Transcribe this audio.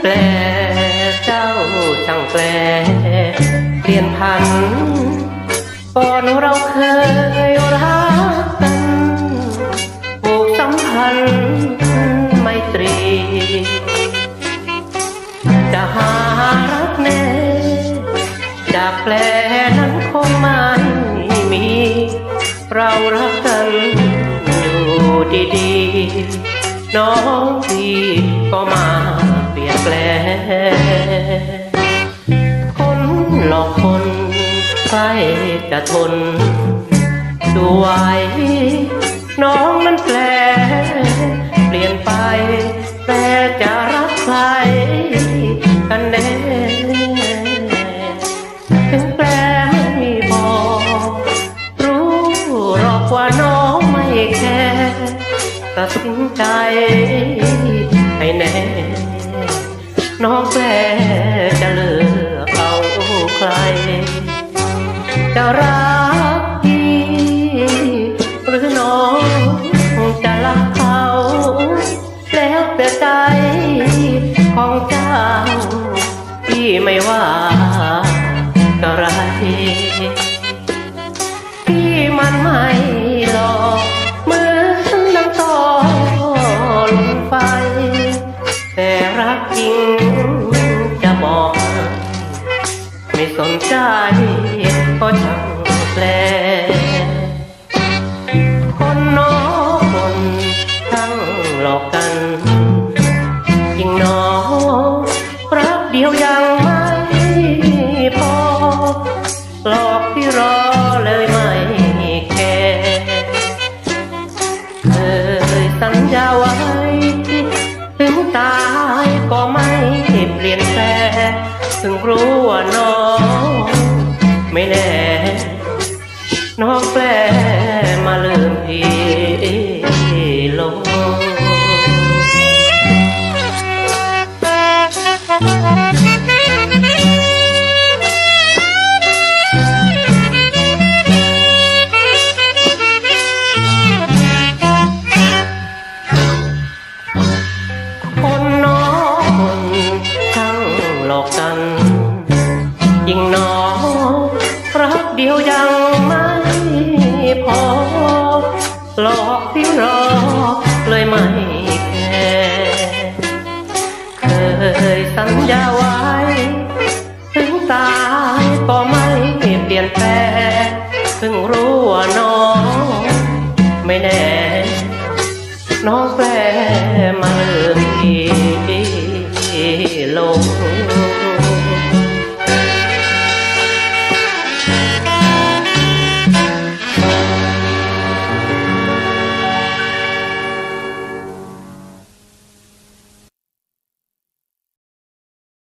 แปลเจ้าช่างแปลเปลี่ยนพันก่อนเราเคยรักกันผูกสัมพันธ์ไมตรี จะหารักแน่จากแปลนั้นคงไม่มี เรารักกันอยู่ดีๆ น้องพี่ก็มา แปล คนหลอกคนใครจะทนดูไว้น้องนั้นแปล เปลี่ยนไป แต่จะรักใครกันแน่ถึงแปลไม่บอกรู้หรอกว่าน้องไม่แคร์ตัดสินใจให้แน่ น้องแฝจะเลือกเอาใคร จะรักพี่หรือน้องจะรักเขา แล้วแต่ใจของเจ้าพี่ไม่ว่า จริงจะบอก ไม่สนใจก็ช่างแปลคนน้อกคนทั้งหลอกกัน จริงน้อรักเดียวยา ตายก็ไม่เปลี่ยนแปลงถึงรู้ว่าน้อง ไม่แน่ น้องแปลมาลืมพี่ เดียวยังไม่พอ หลอกที่รอเลยไม่แคร์เคยสัญญาไว้ ถึงตายก็ไม่เปลี่ยนแปลงเพิ่งรู้ว่าน้อง ไม่แน่ น้องแปลมาเลื่มที่ลง